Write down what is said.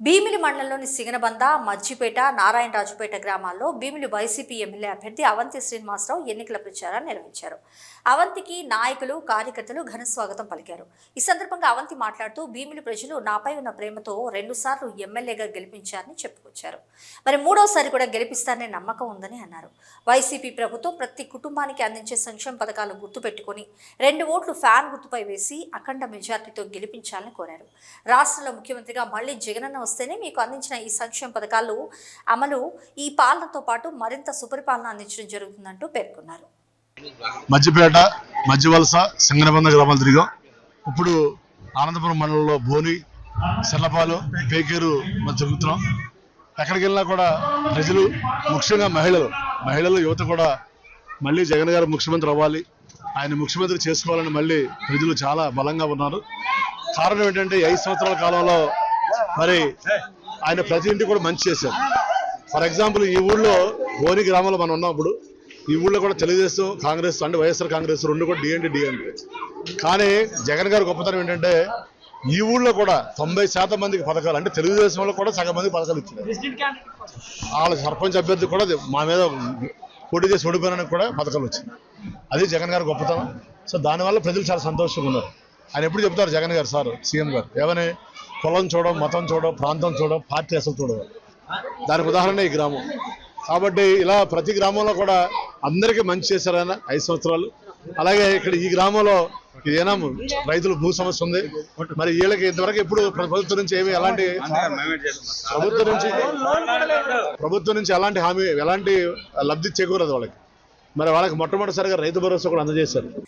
భీమిలి మండలంలోని సిగనబంద మజ్జిపేట నారాయణరాజుపేట గ్రామాల్లో Bheemili YCP MLA అభ్యర్థి అవంతి శ్రీనివాసరావు ఎన్నికల ప్రచారాన్ని నిర్వహించారు. అవంతికి నాయకులు కార్యకర్తలు ఘన స్వాగతం పలికారు. ఈ సందర్భంగా అవంతి మాట్లాడుతూ భీమిలి ప్రజలు నాపై ఉన్న ప్రేమతో రెండుసార్లు ఎమ్మెల్యేగా గెలిపించారని చెప్పుకొచ్చారు. మరి మూడోసారి కూడా గెలిపిస్తారనే నమ్మకం ఉందని అన్నారు. వైసీపీ ప్రభుత్వం ప్రతి కుటుంబానికి అందించే సంక్షేమ పథకాలు గుర్తుపెట్టుకుని రెండు ఓట్లు ఫ్యాన్ గుర్తుపై వేసి అఖండ మెజార్టీతో గెలిపించాలని కోరారు. రాష్ట్రంలో ముఖ్యమంత్రిగా మళ్ళీ జగనన్న వస్తేనే మీకు అందించిన ఈ సంక్షేమ పథకాలు అమలు ఈ పాలనతో పాటు మరింత సుపరిపాలన అందించడం జరుగుతుందంటూ పేర్కొన్నారు. మధ్యపేట మధ్యవలస సింగనబంద గ్రామాలు తిరిగాం. ఇప్పుడు ఆనందపురం మండలంలో బోని సెల్లపాలు పేకేరు మధ్య జరుగుతున్నాం ఎక్కడికి వెళ్ళినా కూడా ప్రజలు ముఖ్యంగా మహిళలు మహిళలు యువత కూడా మళ్ళీ జగన్ గారు ముఖ్యమంత్రి అవ్వాలి. ఆయన ముఖ్యమంత్రి చేసుకోవాలని మళ్ళీ ప్రజలు చాలా బలంగా ఉన్నారు. కారణం ఏంటంటే ఐదు సంవత్సరాల కాలంలో మరి ఆయన ప్రతి ఇంటికి కూడా మంచి చేశారు. ఫర్ ఎగ్జాంపుల్ ఈ ఊళ్ళో గోని గ్రామంలో మనం ఉన్నప్పుడు ఈ ఊళ్ళో కూడా తెలుగుదేశం కాంగ్రెస్ అంటే వైఎస్ఆర్ కాంగ్రెస్ రెండు కూడా డిఎన్టీ డిఎన్టీ కానీ జగన్ గారి గొప్పతనం ఏంటంటే ఈ ఊళ్ళో కూడా తొంభై శాతం మందికి పథకాలు అంటే తెలుగుదేశంలో కూడా సగం మందికి పథకాలు ఇచ్చారు. వాళ్ళ సర్పంచ్ అభ్యర్థి కూడా మా మీద పోటీ చేసి ఓడిపోయినానికి కూడా పథకాలు వచ్చింది. అది జగన్ గారి గొప్పతనం. సో దానివల్ల ప్రజలు చాలా సంతోషంగా ఉన్నారు. ఆయన ఎప్పుడు చెప్తారు జగన్ గారు సార్ సీఎం గారు. ఏమని? కులం చూడడం మతం చూడడం ప్రాంతం చూడడం పార్టీ అసలు చూడడం దానికి ఉదాహరణ ఈ గ్రామం. కాబట్టి ఇలా ప్రతి గ్రామంలో కూడా అందరికీ మంచి చేశారు ఆయన ఐదు సంవత్సరాలు. అలాగే ఇక్కడ ఈ గ్రామంలో ఏనా రైతులు భూ సమస్య ఉంది. మరి వీళ్ళకి ఇంతవరకు ఎప్పుడు ప్రభుత్వం నుంచి ఏమి ఎలాంటి ప్రభుత్వం నుంచి ప్రభుత్వం నుంచి ఎలాంటి హామీ ఎలాంటి లబ్ధి చేకూరదు వాళ్ళకి. మరి వాళ్ళకి మొట్టమొదటిసారిగా రైతు భరోసా కూడా అందజేశారు.